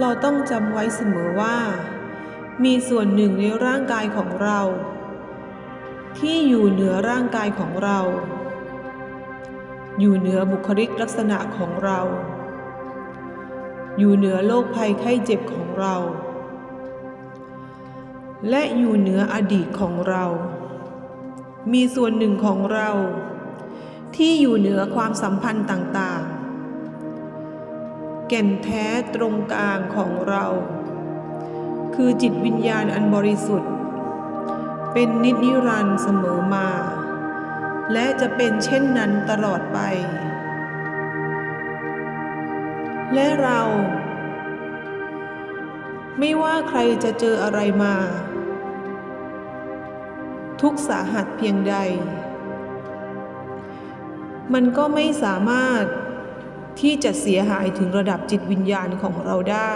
เราต้องจำไว้เสมอว่า มีส่วนหนึ่งในร่างกายของเรา ที่อยู่เหนือร่างกายของเรา อยู่เหนือบุคลิกลักษณะของเรา อยู่เหนือโรคภัยไข้เจ็บของเรา และอยู่เหนืออดีตของเรา มีส่วนหนึ่งของเรา ที่อยู่เหนือความสัมพันธ์ต่างๆ แก่นแท้ตรงกลางของเรา คือจิตวิญญาณอันบริสุทธิ์ เป็นนิจนิรันดร์เสมอมา และจะเป็นเช่นนั้นตลอดไป และเรา ไม่ว่าใครจะเจออะไรมา ทุกสาหัสเพียงใด มันก็ไม่สามารถ ที่จะเสียหายถึงระดับจิตวิญญาณของเราได้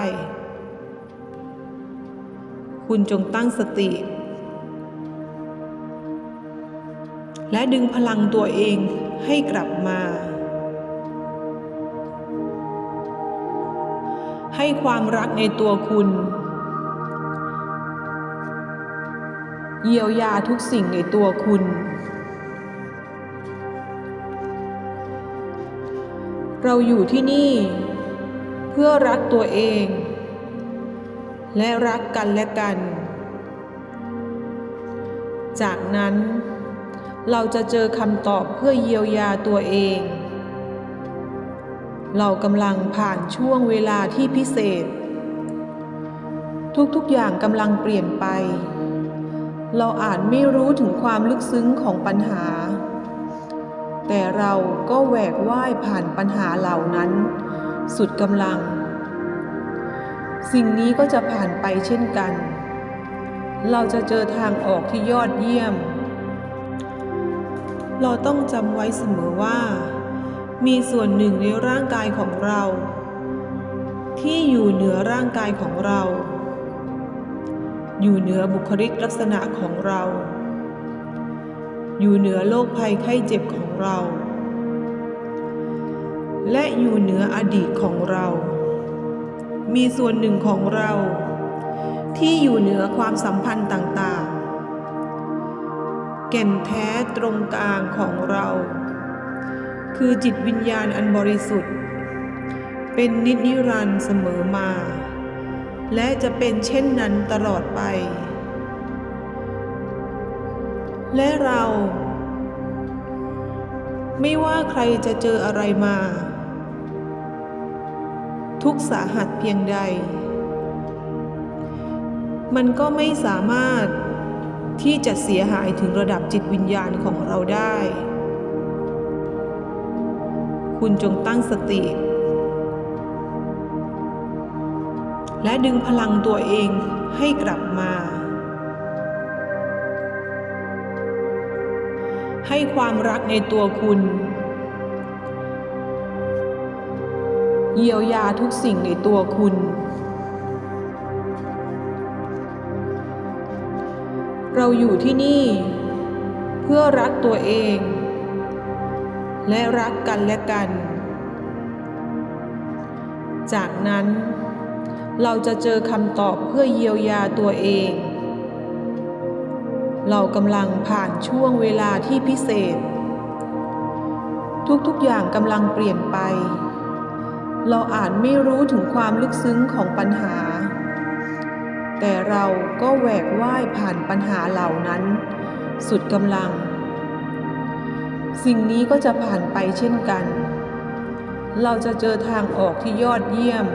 คุณจงตั้งสติ และดึงพลังตัวเองให้กลับมา ให้ความรักในตัวคุณ เยียวยาทุกสิ่งในตัวคุณ เราอยู่ที่นี่ เพื่อรักตัวเอง และรักกันและกัน จากนั้น เราจะเจอคำตอบเพื่อเยียวยาตัวเอง เรากำลังผ่านช่วงเวลาที่พิเศษ ทุกๆอย่างกำลังเปลี่ยนไป เราอาจไม่รู้ถึงความลึกซึ้งของปัญหา แต่เราก็แหวกว่ายผ่านปัญหาเหล่านั้น สุดกำลัง สิ่งนี้ก็จะผ่านไปเช่นกัน เราจะเจอทางออกที่ยอดเยี่ยม เราต้องจำไว้เสมอว่า มีส่วนหนึ่งในร่างกายของเรา ที่อยู่เหนือร่างกายของเรา อยู่เหนือบุคลิกลักษณะของเรา อยู่เหนือโรคภัยไข้เจ็บของเรา และอยู่เหนืออดีตของเรา มีส่วนหนึ่งของเรา ที่อยู่เหนือความสัมพันธ์ต่างๆ แก่นแท้ตรงกลางของเรา คือจิตวิญญาณอันบริสุทธิ์ เป็นนิจนิรันดร์เสมอมา และจะเป็นเช่นนั้นตลอดไป และเรา ไม่ว่าใครจะเจออะไรมา ทุกสาหัสเพียงใด มันก็ไม่สามารถที่จะเสียหายถึงระดับจิตวิญญาณของเราได้ คุณจงตั้งสติ และดึงพลังตัวเองให้กลับมา ให้ความรักในตัวคุณ เยียวยาทุกสิ่งในตัวคุณ เราอยู่ที่นี่ เพื่อรักตัวเอง และรักกันและกัน จากนั้นเราจะเจอคำตอบเพื่อเยียวยาตัวเอง เรากำลังผ่านช่วงเวลาที่พิเศษ ทุกๆอย่างกำลังเปลี่ยนไป เราอาจไม่รู้ถึงความลึกซึ้งของปัญหา แต่เราก็แหวกว่ายผ่านปัญหาเหล่านั้น สุดกำลัง สิ่งนี้ก็จะผ่านไปเช่นกัน เราจะเจอทางออกที่ยอดเยี่ยม